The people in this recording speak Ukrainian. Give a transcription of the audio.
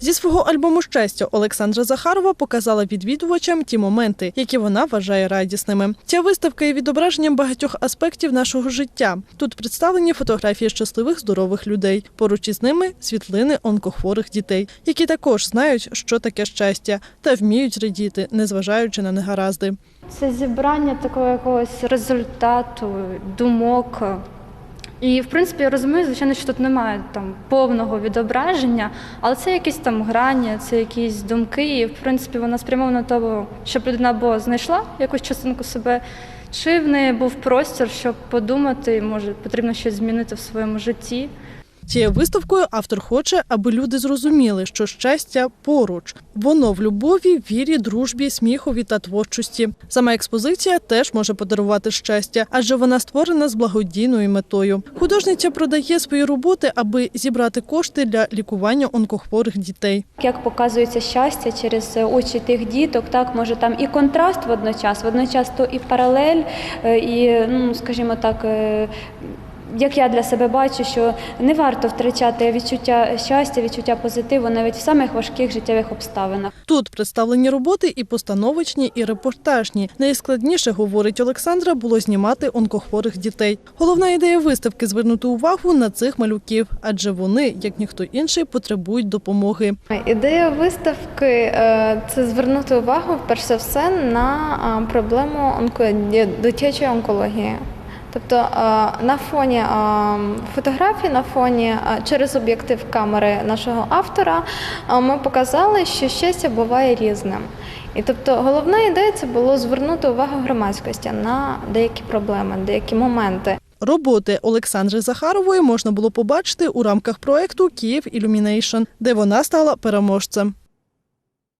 Зі свого альбому щастя Олександра Захарова показала відвідувачам ті моменти, які вона вважає радісними. Ця виставка є відображенням багатьох аспектів нашого життя. Тут представлені фотографії щасливих здорових людей. Поруч із ними світлини онкохворих дітей, які також знають, що таке щастя, та вміють радіти, незважаючи на негаразди. Це зібрання такого якогось результату, думок. І, в принципі, я розумію, звичайно, що тут немає там повного відображення, але це якісь там грані, це якісь думки. І, в принципі, вона спрямована на того, щоб людина або знайшла якусь частинку себе, чи в неї був простір, щоб подумати, може, потрібно щось змінити в своєму житті. Цією виставкою автор хоче, аби люди зрозуміли, що щастя поруч. Воно в любові, вірі, дружбі, сміхові та творчості. Сама експозиція теж може подарувати щастя, адже вона створена з благодійною метою. Художниця продає свої роботи, аби зібрати кошти для лікування онкохворих дітей. Як показується щастя через очі тих діток, так може там і контраст водночас, водночас то і паралель, е, і ну скажімо так. Е, Як я для себе бачу, що не варто втрачати відчуття щастя, відчуття позитиву навіть в самих важких життєвих обставинах. Тут представлені роботи і постановочні, і репортажні. Найскладніше, говорить Олександра, було знімати онкохворих дітей. Головна ідея виставки звернути увагу на цих малюків, адже вони, як ніхто інший, потребують допомоги. Ідея виставки е, це звернути увагу перш за все на проблему онко- дитячої онкології. Тобто е, на фоні е, фотографій, на фоні е, через об'єктив камери нашого автора ми показали, що щастя буває різним. І тобто головна ідея це було звернути увагу громадськості на деякі проблеми, деякі моменти. Роботи Олександри Захарової можна було побачити у рамках проекту Київ Ілюмінейшн, де вона стала переможцем.